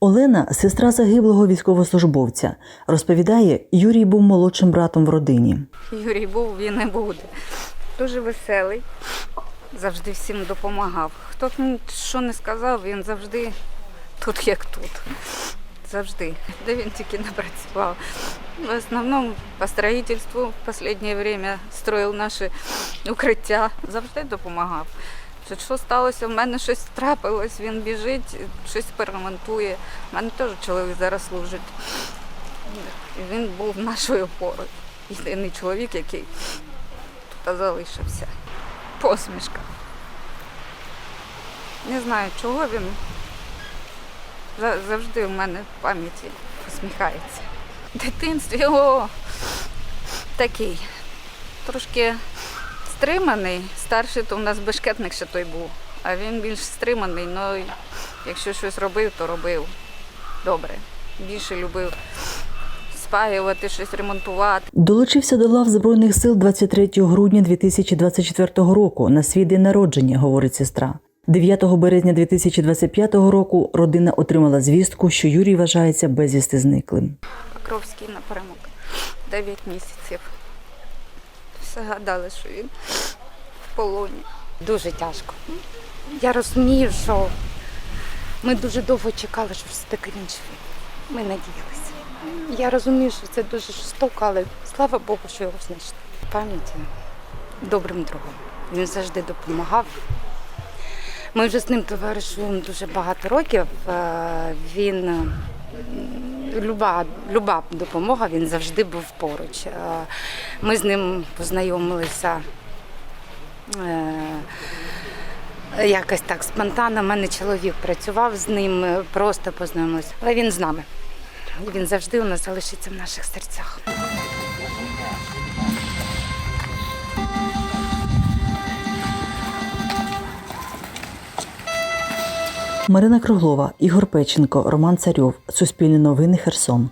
Олена сестра загиблого військовослужбовця. Розповідає, Юрій був молодшим братом в родині. Юрій був, він і буде. Дуже веселий, завжди всім допомагав. Хто б що не сказав, він завжди тут як тут. Завжди. Де він тільки не працював. В основному по строїтельству в останнє время строїв наші укриття. Завжди допомагав. Що, що сталося, в мене щось трапилось, він біжить, щось перемонтує. У мене теж чоловік зараз служить. Він був нашою опорою. Єдиний чоловік, який тут залишився. Посмішка. Не знаю, чого він завжди в мене в пам'яті посміхається. В дитинстві о, такий. Трошки стриманий. Старший то у нас бешкетник ще той був, а він більш стриманий, ну якщо щось робив, то робив добре. Більше любив спаювати, щось ремонтувати. Долучився до лав Збройних сил 23 грудня 2024 року на свій день народження, говорить сестра. 9 березня 2025 року родина отримала звістку, що Юрій вважається безвісти зниклим. Покровський напрямок. 9 місяців. Все гадали, що він полоні. Дуже тяжко. Я розумію, що ми дуже довго чекали, що все-таки він живий. Ми надіялися. Я розумію, що це дуже жорстоко, але слава Богу, що його знайшли. В Пам'яті добрим другом. Він завжди допомагав. Ми вже з ним товаришуємо дуже багато років. Е, Він люба, люба допомога, він завжди був поруч. Е, Ми з ним познайомилися. Е, Якось так спонтанно. У мене чоловік працював з ним, просто познайомилися. Але він з нами. Він завжди у нас залишиться в наших серцях. Марина Круглова, Ігор Печенко, Роман Царьов. Суспільне новини Херсон.